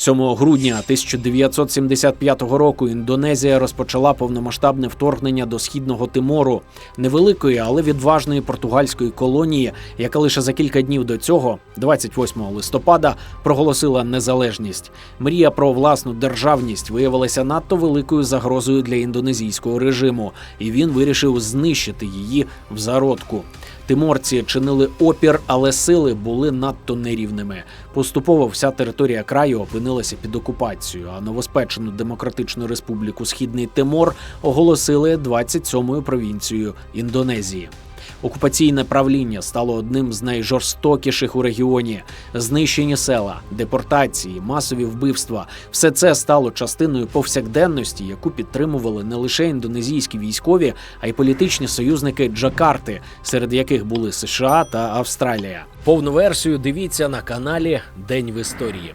7 грудня 1975 року Індонезія розпочала повномасштабне вторгнення до східного Тимору, невеликої, але відважної португальської колонії, яка лише за кілька днів до цього, 28 листопада, проголосила незалежність. Мрія про власну державність виявилася надто великою загрозою для індонезійського режиму, і він вирішив знищити її в зародку. Тиморці чинили опір, але сили були надто нерівними. Поступово вся територія краю опинилася під окупацією, а новоспечену демократичну республіку Східний Тимор оголосили 27-ю провінцією Індонезії. Окупаційне правління стало одним з найжорстокіших у регіоні. Знищені села, депортації, масові вбивства все це стало частиною повсякденності, яку підтримували не лише індонезійські військові, а й політичні союзники Джакарти, серед яких були США та Австралія. Повну версію дивіться на каналі День в історії.